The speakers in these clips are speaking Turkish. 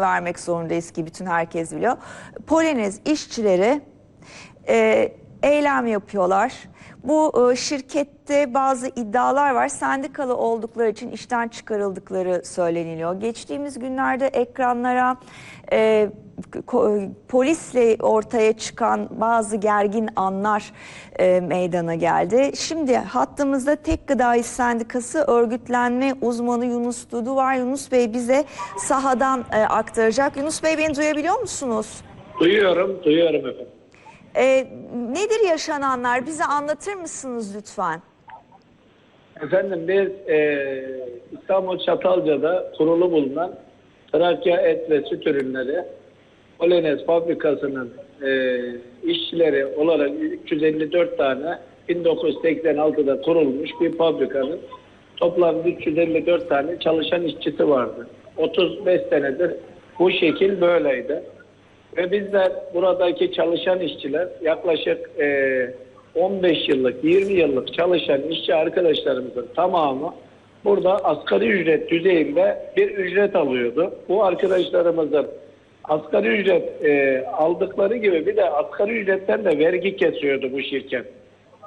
vermek zorundayız ki bütün herkes biliyor. Polonez işçileri e, eylem yapıyorlar. Bu e, şirkette bazı iddialar var. Sendikalı oldukları için işten çıkarıldıkları söyleniliyor. Geçtiğimiz günlerde ekranlara e, polisle ortaya çıkan bazı gergin anlar e, meydana geldi. Şimdi hattımızda Tek Gıda İş Sendikası örgütlenme uzmanı Yunus Dudu var. Yunus Bey bize sahadan e, aktaracak. Yunus Bey beni duyabiliyor musunuz? Duyuyorum, duyuyorum efendim. E, nedir yaşananlar? Bize anlatır mısınız lütfen? Efendim biz e, İstanbul Çatalca'da kurulu bulunan Trakya Et ve Süt Ürünleri Polonez Fabrikası'nın e, işçileri olarak 354 tane 1986'da kurulmuş bir fabrikanın toplam 354 tane çalışan işçisi vardı. 35 senedir bu şekil böyleydi. Ve bizler buradaki çalışan işçiler yaklaşık e, 15 yıllık, 20 yıllık çalışan işçi arkadaşlarımızın tamamı burada asgari ücret düzeyinde bir ücret alıyordu. Bu arkadaşlarımızın asgari ücret e, aldıkları gibi bir de asgari ücretten de vergi kesiyordu bu şirket.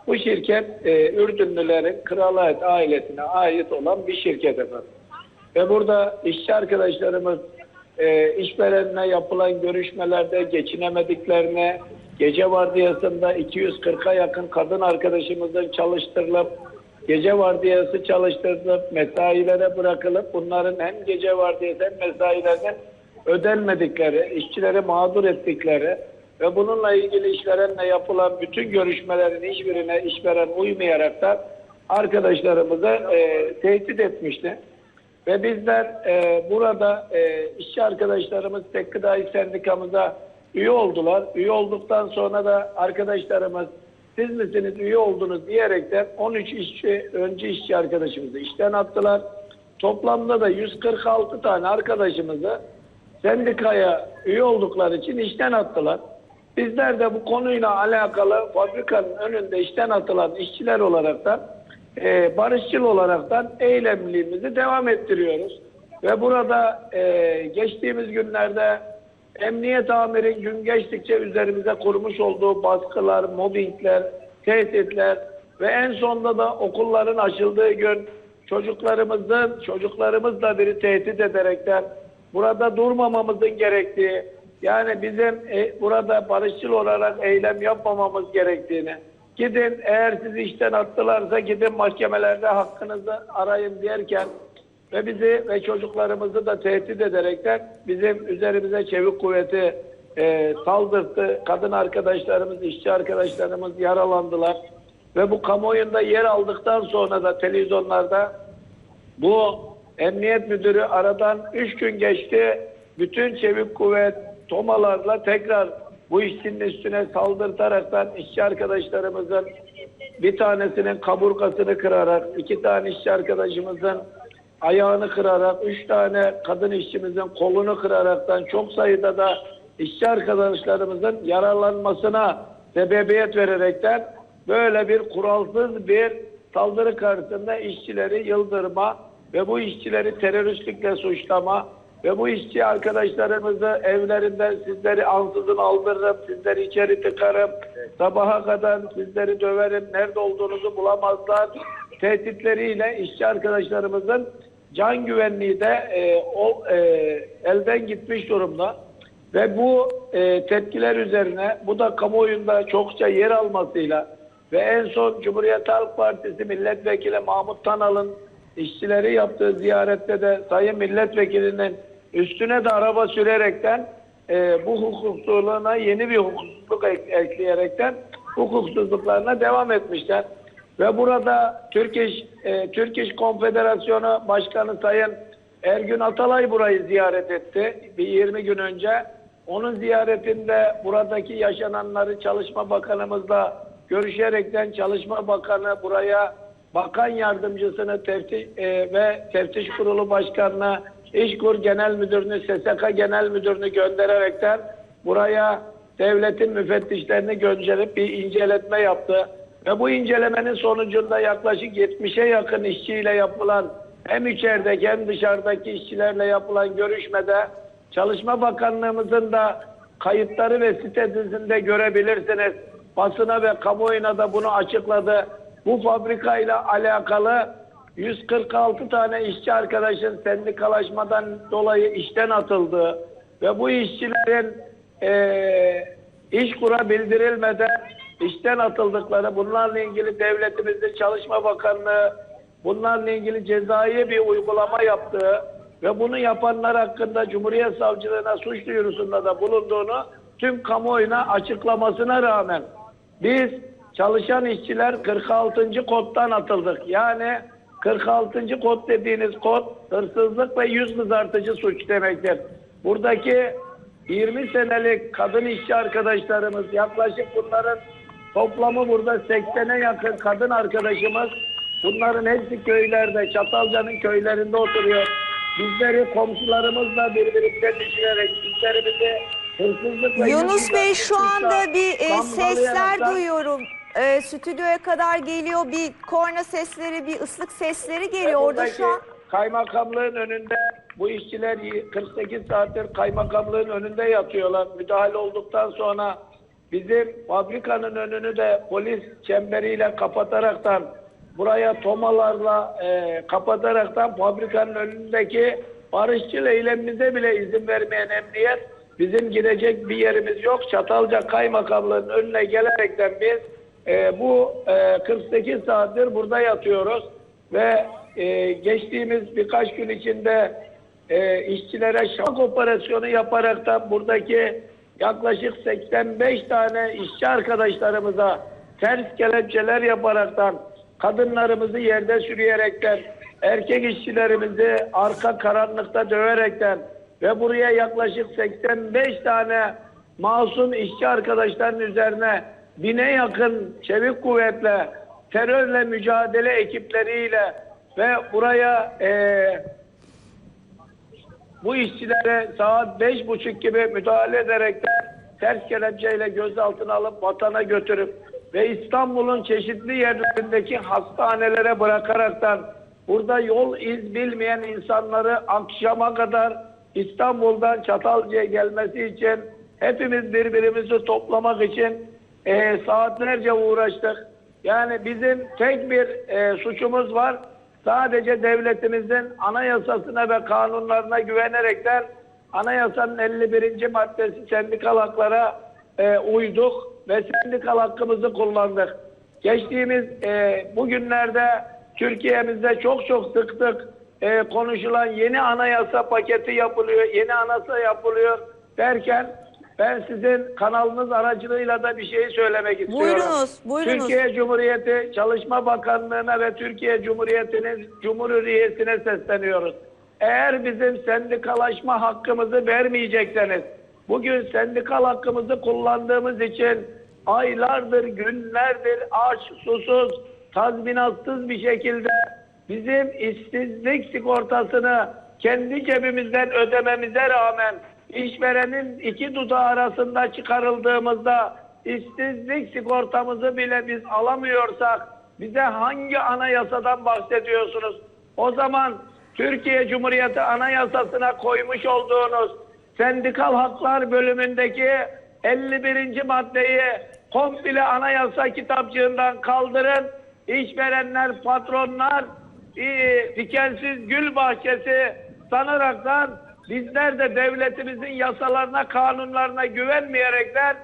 Bu şirket e, Ürdünlülerin Kraliyet ailesine ait olan bir şirket efendim. Ve burada işçi arkadaşlarımız e, işverenle yapılan görüşmelerde geçinemediklerine, gece vardiyasında 240'a yakın kadın arkadaşımızın çalıştırılıp, gece vardiyası çalıştırılıp, mesailere bırakılıp bunların hem gece vardiyası hem mesailerinin ödenmedikleri, işçileri mağdur ettikleri ve bununla ilgili işverenle yapılan bütün görüşmelerin hiçbirine işveren uymayarak da arkadaşlarımızı e, tehdit etmişti. Ve bizler e, burada e, işçi arkadaşlarımız Tek Sendikamıza üye oldular. Üye olduktan sonra da arkadaşlarımız siz misiniz üye oldunuz diyerekten 13 işçi, öncü işçi arkadaşımızı işten attılar. Toplamda da 146 tane arkadaşımızı sendikaya üye oldukları için işten attılar. Bizler de bu konuyla alakalı fabrikanın önünde işten atılan işçiler olaraktan e, barışçıl olaraktan eylemliğimizi devam ettiriyoruz. Ve burada e, geçtiğimiz günlerde emniyet amirin gün geçtikçe üzerimize kurmuş olduğu baskılar, mobbingler, tehditler ve en sonunda da okulların açıldığı gün çocuklarımızın, çocuklarımızla biri tehdit ederekten burada durmamamızın gerektiği, yani bizim e, burada barışçıl olarak eylem yapmamamız gerektiğini, gidin eğer sizi işten attılarsa gidin mahkemelerde hakkınızı arayın derken ve bizi ve çocuklarımızı da tehdit ederekten bizim üzerimize çevik kuvveti e, saldırttı. Kadın arkadaşlarımız, işçi arkadaşlarımız yaralandılar. Ve bu kamuoyunda yer aldıktan sonra da televizyonlarda bu emniyet müdürü aradan 3 gün geçti. Bütün çevik kuvvet tomalarla tekrar bu işçinin üstüne saldırtaraktan işçi arkadaşlarımızın bir tanesinin kaburgasını kırarak, iki tane işçi arkadaşımızın ayağını kırarak, üç tane kadın işçimizin kolunu kıraraktan çok sayıda da işçi arkadaşlarımızın yaralanmasına sebebiyet vererekten böyle bir kuralsız bir saldırı karşısında işçileri yıldırma ve bu işçileri teröristlikle suçlama ve bu işçi arkadaşlarımızı evlerinden sizleri ansızın aldırırım, sizleri içeri tıkarım, sabaha kadar sizleri döverim, nerede olduğunuzu bulamazlar tehditleriyle işçi arkadaşlarımızın can güvenliği de e, o, e, elden gitmiş durumda. Ve bu e, tepkiler üzerine bu da kamuoyunda çokça yer almasıyla ve en son Cumhuriyet Halk Partisi Milletvekili Mahmut Tanal'ın işçileri yaptığı ziyarette de Sayın Milletvekilinin üstüne de araba sürerekten e, bu hukuksuzluğuna yeni bir hukuksuzluk ek- ekleyerekten hukuksuzluklarına devam etmişler. Ve burada Türk İş, e, Türk İş Konfederasyonu Başkanı Sayın Ergün Atalay burayı ziyaret etti bir 20 gün önce. Onun ziyaretinde buradaki yaşananları Çalışma Bakanımızla görüşerekten Çalışma Bakanı buraya bakan yardımcısını teftiş, e, ve teftiş kurulu başkanını, İşkur Genel Müdürünü, SSK Genel Müdürünü göndererekten buraya devletin müfettişlerini gönderip bir inceletme yaptı. Ve bu incelemenin sonucunda yaklaşık 70'e yakın işçiyle yapılan hem içerideki hem dışarıdaki işçilerle yapılan görüşmede Çalışma Bakanlığımızın da kayıtları ve sitesinde görebilirsiniz. Basına ve kamuoyuna da bunu açıkladı. Bu fabrikayla alakalı 146 tane işçi arkadaşın sendikalaşmadan dolayı işten atıldığı ve bu işçilerin eee iş kura bildirilmeden işten atıldıkları, bunlarla ilgili devletimizin Çalışma Bakanlığı bunlarla ilgili cezai bir uygulama yaptığı ve bunu yapanlar hakkında Cumhuriyet Savcılığına suç duyurusunda da bulunduğunu tüm kamuoyuna açıklamasına rağmen biz çalışan işçiler 46. koddan atıldık. Yani 46. kod dediğiniz kod hırsızlık ve yüz kızartıcı suç demektir. Buradaki 20 senelik kadın işçi arkadaşlarımız yaklaşık bunların toplamı burada 80'e yakın kadın arkadaşımız bunların hepsi köylerde Çatalca'nın köylerinde oturuyor. Bizleri komşularımızla birbirimize düşünerek işlerimizi Yunus Bey şu anda bir e, sesler duyuyorum. E, stüdyoya kadar geliyor bir korna sesleri, bir ıslık sesleri geliyor orada şu an. Kaymakamlığın önünde bu işçiler 48 saattir kaymakamlığın önünde yatıyorlar. Müdahale olduktan sonra bizim fabrikanın önünü de polis çemberiyle kapataraktan buraya tomalarla e, kapataraktan fabrikanın önündeki barışçıl eylemimize bile izin vermeyen emniyet bizim gidecek bir yerimiz yok. Çatalca kaymakamlığının önüne gelerekten biz e, bu e, 48 saattir burada yatıyoruz ve e, geçtiğimiz birkaç gün içinde e, işçilere şok operasyonu yaparak da buradaki yaklaşık 85 tane işçi arkadaşlarımıza ters kelepçeler yaparaktan kadınlarımızı yerde sürüyerekten erkek işçilerimizi arka karanlıkta döverekten ve buraya yaklaşık 85 tane masum işçi arkadaşların üzerine bine yakın çevik kuvvetle terörle mücadele ekipleriyle ve buraya eee bu işçilere saat beş buçuk gibi müdahale ederek de ters kelepçeyle gözaltına alıp vatana götürüp ve İstanbul'un çeşitli yerlerindeki hastanelere bırakaraktan burada yol iz bilmeyen insanları akşama kadar İstanbul'dan Çatalca'ya gelmesi için hepimiz birbirimizi toplamak için eee, saatlerce uğraştık. Yani bizim tek bir eee, suçumuz var. Sadece devletimizin anayasasına ve kanunlarına güvenerekten anayasanın 51. maddesi sendikal haklara e, uyduk ve sendikal hakkımızı kullandık. Geçtiğimiz e, bugünlerde Türkiye'mizde çok çok sık sık e, konuşulan yeni anayasa paketi yapılıyor, yeni anayasa yapılıyor derken ben sizin kanalınız aracılığıyla da bir şey söylemek istiyorum. Buyurunuz, buyurunuz. Türkiye Cumhuriyeti Çalışma Bakanlığı'na ve Türkiye Cumhuriyeti'nin Cumhuriyeti'ne sesleniyoruz. Eğer bizim sendikalaşma hakkımızı vermeyecekseniz, bugün sendikal hakkımızı kullandığımız için aylardır, günlerdir aç, susuz, tazminatsız bir şekilde bizim işsizlik sigortasını kendi cebimizden ödememize rağmen işverenin iki dudağı arasında çıkarıldığımızda işsizlik sigortamızı bile biz alamıyorsak bize hangi anayasadan bahsediyorsunuz? O zaman Türkiye Cumhuriyeti Anayasası'na koymuş olduğunuz sendikal haklar bölümündeki 51. maddeyi komple anayasa kitapçığından kaldırın. İşverenler, patronlar dikensiz gül bahçesi sanaraktan bizler de devletimizin yasalarına, kanunlarına güvenmeyerekten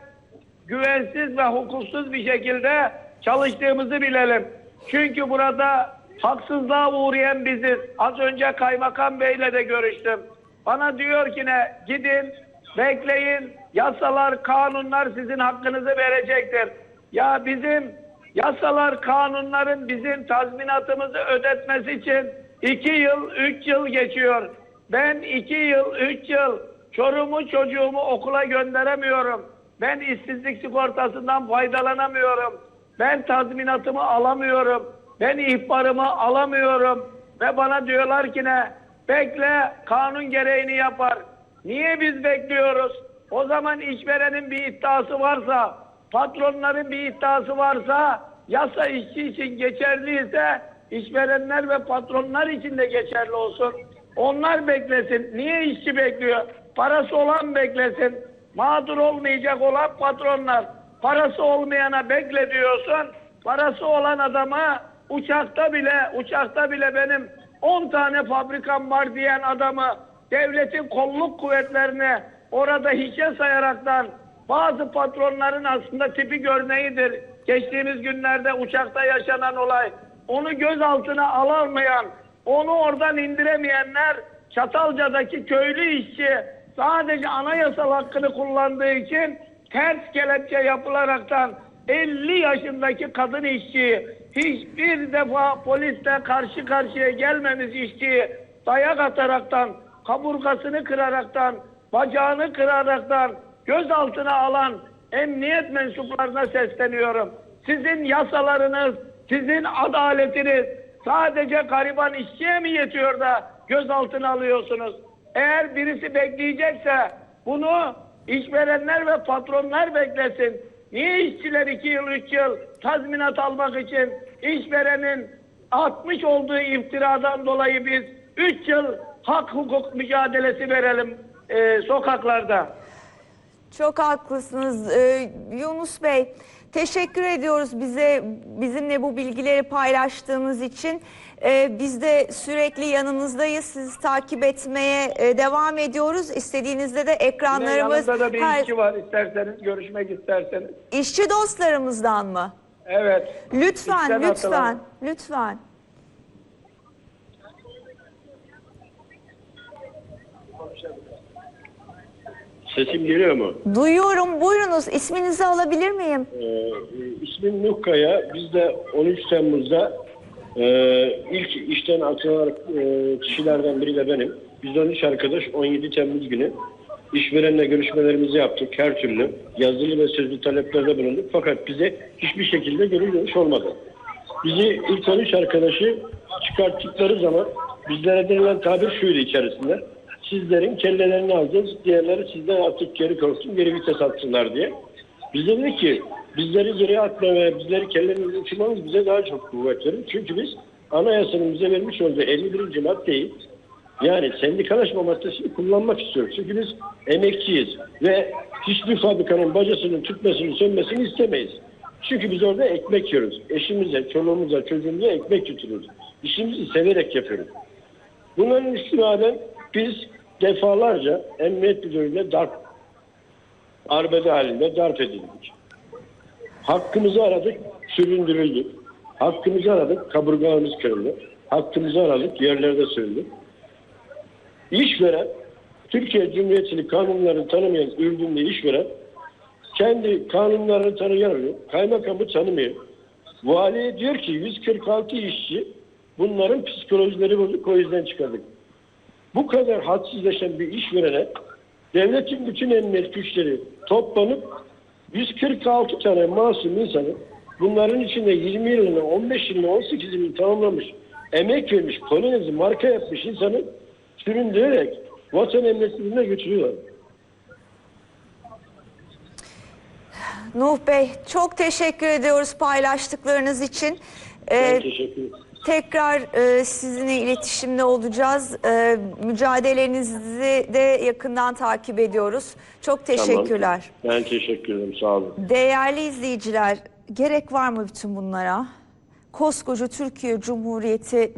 güvensiz ve hukuksuz bir şekilde çalıştığımızı bilelim. Çünkü burada haksızlığa uğrayan biziz. Az önce Kaymakam Bey'le de görüştüm. Bana diyor ki ne gidin bekleyin yasalar kanunlar sizin hakkınızı verecektir. Ya bizim yasalar kanunların bizim tazminatımızı ödetmesi için iki yıl üç yıl geçiyor. Ben iki yıl üç yıl çorumu çocuğumu okula gönderemiyorum. Ben işsizlik sigortasından faydalanamıyorum. Ben tazminatımı alamıyorum. Ben ihbarımı alamıyorum. Ve bana diyorlar ki ne? Bekle kanun gereğini yapar. Niye biz bekliyoruz? O zaman işverenin bir iddiası varsa, patronların bir iddiası varsa, yasa işçi için geçerliyse işverenler ve patronlar için de geçerli olsun. Onlar beklesin. Niye işçi bekliyor? Parası olan beklesin. Mağdur olmayacak olan patronlar. Parası olmayana bekle diyorsun. Parası olan adama uçakta bile uçakta bile benim 10 tane fabrikam var diyen adamı devletin kolluk kuvvetlerine orada hiçe sayaraktan bazı patronların aslında tipi örneğidir. Geçtiğimiz günlerde uçakta yaşanan olay. Onu gözaltına alamayan, onu oradan indiremeyenler Çatalca'daki köylü işçi sadece anayasal hakkını kullandığı için ters kelepçe yapılaraktan 50 yaşındaki kadın işçi hiçbir defa polisle karşı karşıya gelmemiş işçiyi dayak ataraktan, kaburgasını kıraraktan, bacağını kıraraktan gözaltına alan emniyet mensuplarına sesleniyorum. Sizin yasalarınız, sizin adaletiniz sadece gariban işçiye mi yetiyor da gözaltına alıyorsunuz? Eğer birisi bekleyecekse bunu işverenler ve patronlar beklesin. Niye işçiler 2 yıl 3 yıl tazminat almak için işverenin atmış olduğu iftiradan dolayı biz 3 yıl hak hukuk mücadelesi verelim e, sokaklarda. Çok haklısınız Ee, Yunus Bey. Teşekkür ediyoruz bize bizimle bu bilgileri paylaştığınız için. Ee, biz de sürekli yanınızdayız. Sizi takip etmeye e, devam ediyoruz. İstediğinizde de Yine ekranlarımız yanımda da bir her- işçi var isterseniz görüşmek isterseniz. işçi dostlarımızdan mı? Evet. Lütfen, İşten lütfen, atılan. lütfen. Sesim geliyor mu? Duyuyorum. Buyurunuz. İsminizi alabilir miyim? Ee, ismim Nukkaya. Biz de 13 Temmuz'da e, ilk işten atılan e, kişilerden biri de benim. Biz 13 arkadaş 17 Temmuz günü işverenle görüşmelerimizi yaptık her türlü. Yazılı ve sözlü taleplerde bulunduk. Fakat bize hiçbir şekilde geri dönüş olmadı. Bizi ilk 13 arkadaşı çıkarttıkları zaman bizlere denilen tabir şuydu içerisinde. Sizlerin kellelerini alacağız, diğerleri sizden artık geri korksun, geri vites atsınlar diye. Biz de dedik ki bizleri geri atmaya, bizleri kellerini uçurmamız bize daha çok kuvvet verir. Çünkü biz anayasanın bize vermiş olduğu 51. maddeyi yani sendikalaşma maddesini kullanmak istiyoruz. Çünkü biz emekçiyiz ve hiçbir fabrikanın bacasının tütmesini, sönmesini istemeyiz. Çünkü biz orada ekmek yiyoruz. Eşimize, çoluğumuza, çocuğumuza ekmek götürüyoruz. İşimizi severek yapıyoruz. Bunların istinaden biz defalarca emniyet müdürlüğüne darp, arbede halinde darp edildik. Hakkımızı aradık, süründürüldük. Hakkımızı aradık, kaburgalarımız kırıldı. Hakkımızı aradık, yerlerde sürüldük. İşveren, Türkiye Cumhuriyeti'nin kanunlarını tanımayan Ürdünlü işveren, kendi kanunlarını tanıyamıyor, kaymakamı tanımıyor. Valiye diyor ki 146 işçi bunların psikolojileri bozuk o yüzden çıkardık. Bu kadar hadsizleşen bir işverene devletin bütün emniyet güçleri toplanıp 146 tane masum insanı bunların içinde 20 yılını, 15 yılını, 18 yılını tamamlamış, emek vermiş, kolonizi marka yapmış insanı süründürerek vatan emniyetine götürüyorlar. Nuh Bey çok teşekkür ediyoruz paylaştıklarınız için. Ee, Ben teşekkür ederim. Tekrar e, sizinle iletişimde olacağız. Ee, mücadelenizi de yakından takip ediyoruz. Çok teşekkürler. Tamam. Ben teşekkür ederim. Sağ olun. Değerli izleyiciler, gerek var mı bütün bunlara? Koskoca Türkiye Cumhuriyeti